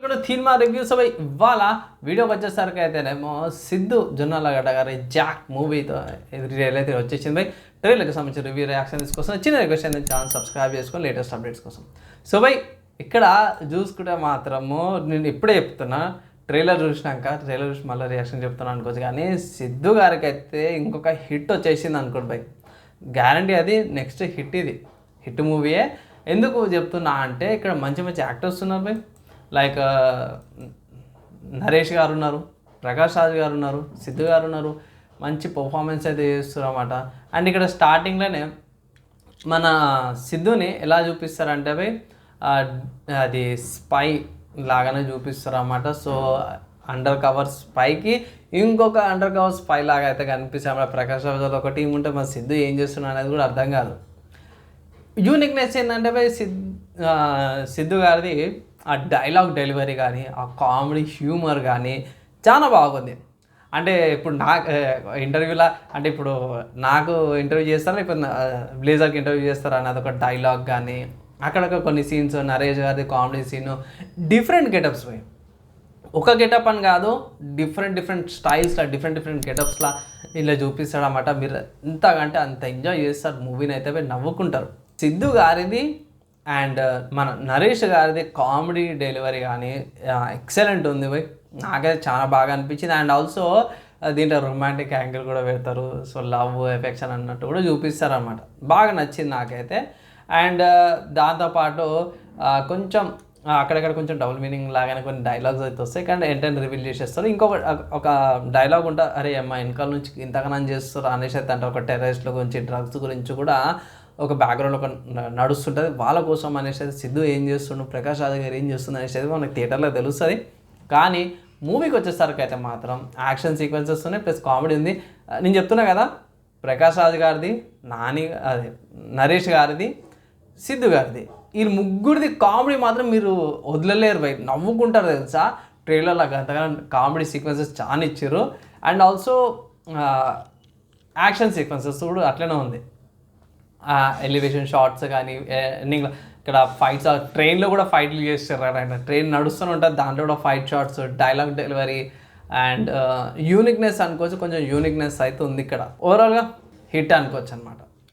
ఇక్కడ cinema reviews అవి ఇవాళ వీడియోకి వచ్చేసరికి అయితేనేమో సిద్ధు జొన్నలగడ్డ గారి జాక్ మూవీతో అయితే వచ్చేసింది బై. ట్రైలర్కి సంబంధించిన రివ్యూ రియాక్షన్ కోసం చిన్న రిక్వెస్ట్ అయితే ఛానల్ సబ్స్క్రైబ్ చేసుకొని లేటెస్ట్ అప్డేట్స్ కోసం. సో బై ఇక్కడ చూసుకుంటే మాత్రము నేను ఇప్పుడే చెప్తున్నా ట్రైలర్ చూసినాక ట్రైలర్ చూసి మళ్ళీ రియాక్షన్ చెప్తున్నాను అనుకోవచ్చు కానీ సిద్ధు గారికి అయితే ఇంకొక హిట్ వచ్చేసింది అనుకోండి బై. గ్యారంటీ అది నెక్స్ట్ హిట్ ఇది. హిట్ మూవీయే ఎందుకు చెప్తున్నా అంటే ఇక్కడ మంచి మంచి యాక్టర్స్ ఉన్నారు బై. లైక్ uh, నరేష్ గారు ఉన్నారు ప్రకాష్ రాజ్ గారు ఉన్నారు సిద్ధు గారు ఉన్నారు. మంచి పర్ఫార్మెన్స్ అయితే చేస్తున్నారు అన్నమాట. అండ్ ఇక్కడ స్టార్టింగ్లోనే మన సిద్ధుని ఎలా చూపిస్తారంటే అవి అది స్పై లాగానే చూపిస్తారు అన్నమాట. సో అండర్ కవర్ స్పైకి ఇంకొక అండర్ కవర్ స్పై లాగా అయితే కనిపిస్తాయి అన్నమాట. ప్రకాష్ రాజ్ ఒక టీం ఉంటే మన సిద్ధు ఏం చేస్తున్నా అనేది కూడా అర్థం కాదు. యూనిక్నెస్ ఏంటంటే భయ్ సిద్ సిద్ధు గారిది ఆ డైలాగ్ డెలివరీ కానీ ఆ కామెడీ హ్యూమర్ కానీ చాలా బాగుంది. అంటే ఇప్పుడు నా ఇంటర్వ్యూలా అంటే ఇప్పుడు నాకు ఇంటర్వ్యూ చేస్తారా ఇప్పుడు బ్లేజర్కి ఇంటర్వ్యూ చేస్తారా అనేది ఒక డైలాగ్ కానీ అక్కడక్కడ కొన్ని సీన్స్ నరేష్ గారిది కామెడీ సీన్ డిఫరెంట్ గెటప్స్ పోయి ఒక గెటప్ అని కాదు డిఫరెంట్ డిఫరెంట్ స్టైల్స్లో డిఫరెంట్ డిఫరెంట్ గెటప్స్లా ఇలా చూపిస్తాడు అన్నమాట మీరు ఎంతకంటే అంత ఎంజాయ్ చేస్తారు మూవీని అయితే నవ్వుకుంటారు. సిద్ధు గారిది అండ్ uh, మన నరేష్ గారిది కామెడీ డెలివరీ కానీ uh, ఎక్సలెంట్ ఉంది పోయి నాకైతే చాలా బాగా అనిపించింది. అండ్ ఆల్సో uh, దీంట్లో రొమాంటిక్ యాంగిల్ కూడా పెడతారు. సో లవ్ ఎఫెక్షన్ అన్నట్టు కూడా చూపిస్తారు అనమాట బాగా నచ్చింది నాకైతే. అండ్ దాంతోపాటు కొంచెం అక్కడక్కడ కొంచెం డబుల్ మీనింగ్ లాగానే కొన్ని డైలాగ్స్ అయితే వస్తాయి. కానీ ఏంటంటే రివీల్ చేసేస్తారు. ఇంకొక ఒక డైలాగ్ ఉంటా అరే అమ్మ వెనకాల నుంచి ఇంతకనం చేస్తారు అనేసి అయితే అంటే ఒక టెర్రరిస్ట్ల గురించి డ్రగ్స్ గురించి కూడా ఒక బ్యాక్గ్రౌండ్ ఒక నడుస్తుంటుంది. వాళ్ళ కోసం అనేసి అయితే సిద్ధు ఏం చేస్తుండు ప్రకాష్ రాజు గారు ఏం చేస్తుంది అనేసి అయితే మనకి థియేటర్లో తెలుస్తుంది. కానీ మూవీకి వచ్చేసరికి అయితే మాత్రం యాక్షన్ సీక్వెన్సెస్ ఉన్నాయి ప్లస్ కామెడీ ఉంది. నేను చెప్తున్నా కదా ప్రకాష్ రాజు గారిది నాని అదే నరేష్ గారిది సిద్ధు గారిది. ఈ ముగ్గురిది కామెడీ మాత్రం మీరు వదలలేరు బయట నవ్వుకుంటారు తెలుసా? ట్రైలర్లో అంతగా కామెడీ సీక్వెన్సెస్ చాలా ఇచ్చారు. అండ్ ఆల్సో యాక్షన్ సీక్వెన్సెస్ కూడా అట్లనే ఉంది. ఎలివేషన్ షార్ట్స్ కానీ ఎండింగ్ ఇక్కడ ఫైట్స్ ట్రైన్లో కూడా ఫైట్లు చేస్తారు ఆయన ట్రైన్ నడుస్తూనే ఉంటుంది దాంట్లో కూడా fight shots dialogue delivery and uniqueness అనుకోవచ్చు కొంచెం యూనిక్నెస్ అయితే ఉంది ఇక్కడ. ఓవరాల్గా హిట్ అనుకోవచ్చు అనమాట